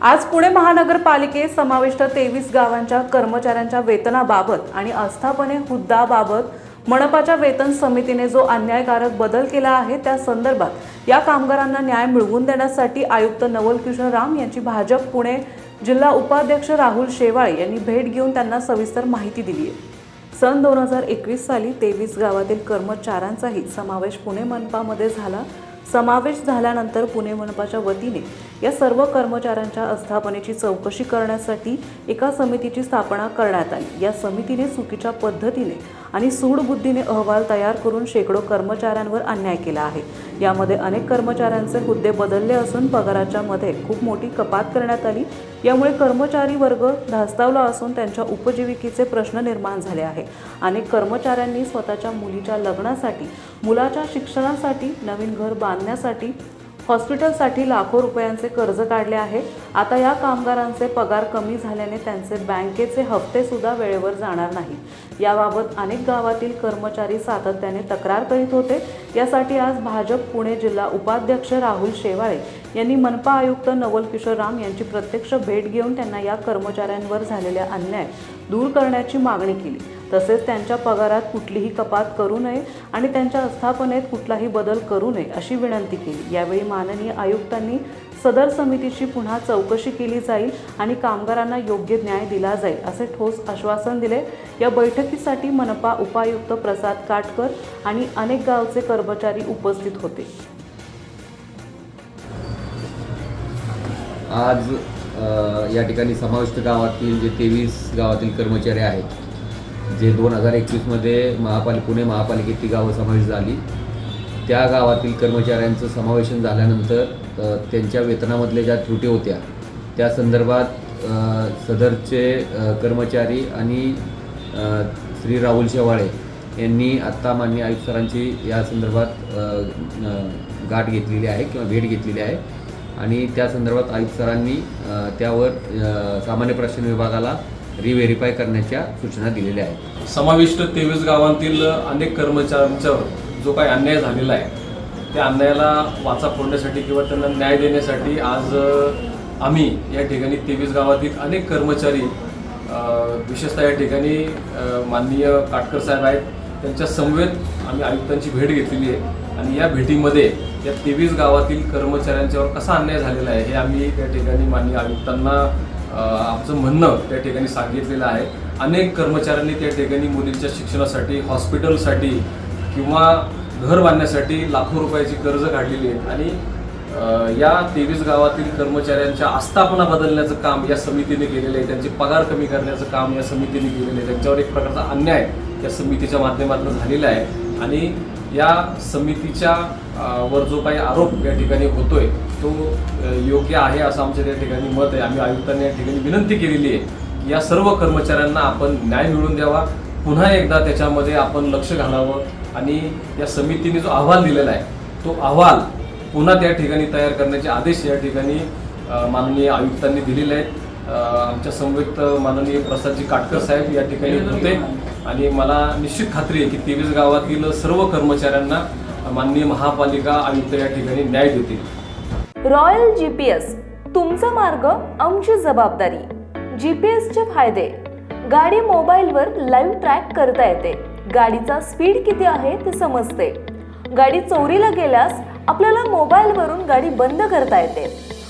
आज पुणे महानगरपालिकेत समाविष्ट तेवीस गावांच्या कर्मचाऱ्यांच्या वेतनाबाबत आणि आस्थापने हुद्दाबाबत मनपाच्या वेतन समितीने जो अन्यायकारक बदल केला आहे त्या संदर्भात या कामगारांना न्याय मिळवून देण्यासाठी आयुक्त नवल किशोर राम यांची भाजप पुणे जिल्हा उपाध्यक्ष राहुल शेवाळे यांनी भेट घेऊन त्यांना सविस्तर माहिती दिली आहे. सन दोन हजार एकवीस साली तेवीस गावातील कर्मचाऱ्यांचाही समावेश पुणे मनपामध्ये झाला. समावेश झाल्यानंतर पुणे मनपाच्या वतीने या सर्व कर्मचाऱ्यांच्या अस्थापनेची चौकशी करण्यासाठी एका समितीची स्थापना करण्यात आली. या समितीने चुकीच्या पद्धतीने आणि सूडबुद्धीने अहवाल तयार करून शेकडो कर्मचाऱ्यांवर अन्याय केला आहे. यामध्ये अनेक कर्मचाऱ्यांचे हुद्दे बदलले असून पगाराच्या मध्ये खूप मोठी कपात करण्यात आली. यामुळे कर्मचारी वर्ग धास्तावला असून त्यांच्या उपजीविकेचे प्रश्न निर्माण झाले आहे. अनेक कर्मचाऱ्यांनी स्वतःच्या मुलीच्या लग्नासाठी मुलाच्या शिक्षणासाठी नवीन घर बांधण्यासाठी हॉस्पिटलसाठी लाखो रुपयांचे कर्ज काढले आहे. आता या कामगारांचे पगार कमी झाल्याने त्यांचे बँकेचे हप्ते सुद्धा वेळेवर जाणार नाही. याबाबत अनेक गावातील कर्मचारी सातत्याने तक्रार करीत होते. यासाठी आज भाजप पुणे जिल्हा उपाध्यक्ष राहुल शेवाळे यांनी मनपा आयुक्त नवल किशोर राम यांची प्रत्यक्ष भेट घेऊन त्यांना या कर्मचाऱ्यांवर झालेल्या अन्याय दूर करण्याची मागणी केली. तसेच त्यांच्या पगारात कुठलीही कपात करू नये आणि त्यांच्या आस्थापनेत कुठलाही बदल करू नये अशी विनंती केली. यावेळी माननीय आयुक्तांनी सदर समितीची पुन्हा चौकशी केली जाईल आणि कामगारांना योग्य न्याय दिला जाईल असे ठोस आश्वासन दिले. या बैठकीसाठी मनपा उपायुक्त प्रसाद काटकर आणि अनेक गावचे कर्मचारी उपस्थित होते. आज या ठिकाणी समाविष्ट गावातील जे तेवीस गावातील कर्मचारी आहेत जे दोन हजार एकवीसमध्ये महापालिका पुणे महापालिकेत ती गावं समावेश झाली. त्या गावातील कर्मचाऱ्यांचं समावेशन झाल्यानंतर त्यांच्या वेतनामधल्या ज्या त्रुटी होत्या त्या संदर्भात सदरचे कर्मचारी आणि श्री राहुल शेवाळे यांनी आत्ता मान्य आयुक्त सरांची या संदर्भात गाठ घेतलेली आहे किंवा भेट घेतलेली आहे. आणि त्या संदर्भात आयुक्त सरांनी त्यावर सामान्य प्रशासन विभागाला रिव्हेरीफाय करण्याच्या सूचना दिलेल्या आहेत. समाविष्ट तेवीस गावांतील अनेक कर्मचाऱ्यांच्यावर जो काही अन्याय झालेला आहे त्या अन्यायाला वाचा फोडण्यासाठी किंवा त्यांना न्याय देण्यासाठी आज आम्ही या ठिकाणी तेवीस गावातील अनेक कर्मचारी विशेषतः या ठिकाणी माननीय काटकर साहेब आहेत त्यांच्या समवेत आम्ही आयुक्तांची भेट घेतलेली आहे. आणि या भेटीमध्ये या तेवीस गावातील कर्मचाऱ्यांच्यावर कसा अन्याय झालेला आहे हे आम्ही त्या ठिकाणी माननीय आयुक्तांना आमचं म्हणणं त्या ठिकाणी सांगितलेलं आहे. अनेक कर्मचाऱ्यांनी त्या ठिकाणी मुलींच्या शिक्षणासाठी हॉस्पिटलसाठी किंवा घर बांधण्यासाठी लाखो रुपयाची कर्ज काढलेली आहेत. आणि या तेवीस गावातील कर्मचाऱ्यांच्या आस्थापना बदलण्याचं काम या समितीने केलेलं आहे. त्यांचे पगार कमी करण्याचं काम या समितीने केलेलं आहे. त्यांच्यावर एक प्रकारचा अन्याय त्या समितीच्या माध्यमातून झालेला आहे. आणि या समितीच्या वर जो काही आरोप या ठिकाणी होतोय तो योग्य आहे असं आमच्या त्या ठिकाणी मत आहे. आम्ही आयुक्तांनी या ठिकाणी विनंती केलेली आहे की या सर्व कर्मचाऱ्यांना आपण न्याय मिळवून द्यावा. पुन्हा एकदा त्याच्यामध्ये आपण लक्ष घालावं. आणि या समितीने जो अहवाल दिलेला आहे तो अहवाल पुन्हा त्या ठिकाणी तयार करण्याचे आदेश या ठिकाणी माननीय आयुक्तांनी दिलेले आहेत. आमच्या संयुक्त माननीय प्रसादजी काटकर साहेब या ठिकाणी होते. आणि मला निश्चित खात्री आहे की तेवीस गावातील सर्व कर्मचाऱ्यांना माननीय महापालिका आयुक्त या ठिकाणी न्याय देतील. रॉयल जी पी एस तुमचा मार्ग आमची जबाबदारी. जी पी एसचे फायदे. गाडी मोबाईलवर लाईव्ह ट्रॅक करता येते. गाडीचा स्पीड किती आहे ते समजते. गाडी चोरीला गेल्यास आपल्याला मोबाईलवरून गाडी बंद करता येते.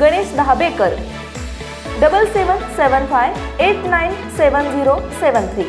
Ganesh Dahabekar. Double seven seven five eight nine seven zero seven three